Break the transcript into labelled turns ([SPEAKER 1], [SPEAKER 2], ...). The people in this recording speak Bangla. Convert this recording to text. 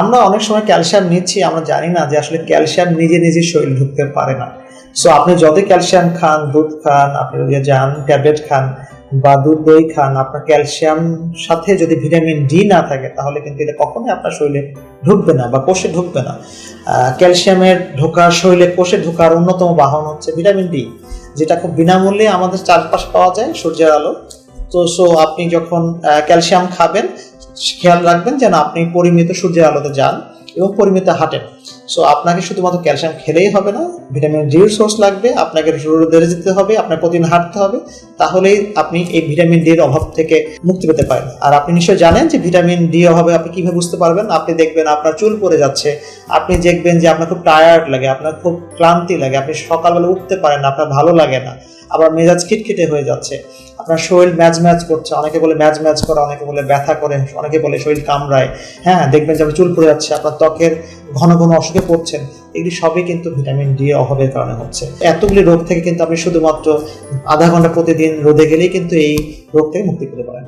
[SPEAKER 1] আমরা অনেক সময় ক্যালসিয়াম নিচ্ছি, আমরা জানি না যে আসলে ক্যালসিয়াম নিজে নিজে শরীরে ঢুকতে পারে না। সো আপনি যতই ক্যালসিয়াম খান, দুধ খান, আপনি যদি যান ট্যাবলেট খান বা দুধ দই খান, আপনার ক্যালসিয়াম সাথে যদি ভিটামিন ডি না থাকে, তাহলে কিন্তু এটা কখনোই আপনার শরীরে ঢুকবে না বা কোষে ঢুকবে না। ক্যালসিয়ামের ঢোকার শরীরে কোষে ঢোকার অন্যতম বাহন হচ্ছে ভিটামিন ডি যেটা খুব বিনামূল্যে আমাদের চারপাশে পাওয়া যায়, সূর্যের আলো। তো সো আপনি যখন ক্যালসিয়াম খাবেন খেয়াল রাখবেন যেন আপনি পরিমিত সূর্যের আলোতে যান এবং পরিমিত হাঁটেন। সো আপনাকে শুধুমাত্র ক্যালসিয়াম খেলেই হবে না ভিটামিন ডির সোর্স লাগবে, আপনাকে রোদে যেতে হবে, আপনার প্রতিদিন হাঁটতে হবে, তাহলেই আপনি এই ভিটামিন ডির অভাব থেকে মুক্তি পেতে পারেন। আর আপনি নিশ্চয়ই জানেন যে ভিটামিন ডি অভাবে আপনি কীভাবে বুঝতে পারবেন? আপনি দেখবেন আপনার চুল পড়ে যাচ্ছে, আপনি দেখবেন যে আপনার খুব টায়ার্ড লাগে, আপনার খুব ক্লান্তি লাগে, আপনি সকালবেলা উঠতে পারেন না, আপনার ভালো লাগে না, আবার মেজাজ খিটখিটে হয়ে যাচ্ছে, আপনার শরীর ম্যাচ ম্যাচ করছে, অনেকে বলে ম্যাচ ম্যাচ করে, অনেকে বলে ব্যথা করে, অনেকে বলে শরীর কামড়ায় হ্যাঁ দেখবেন যে চুল পড়ে যাচ্ছে, আপনার ত্বকের ঘন ঘন অসুখে পড়ছেন, এগুলি সবই কিন্তু ভিটামিন ডি অভাবের কারণে হচ্ছে। এতগুলি রোগ থেকে কিন্তু আপনি শুধুমাত্র আধা ঘণ্টা প্রতিদিন রোদে গেলেই কিন্তু এই রোগ থেকে মুক্তি পেতে পারেন।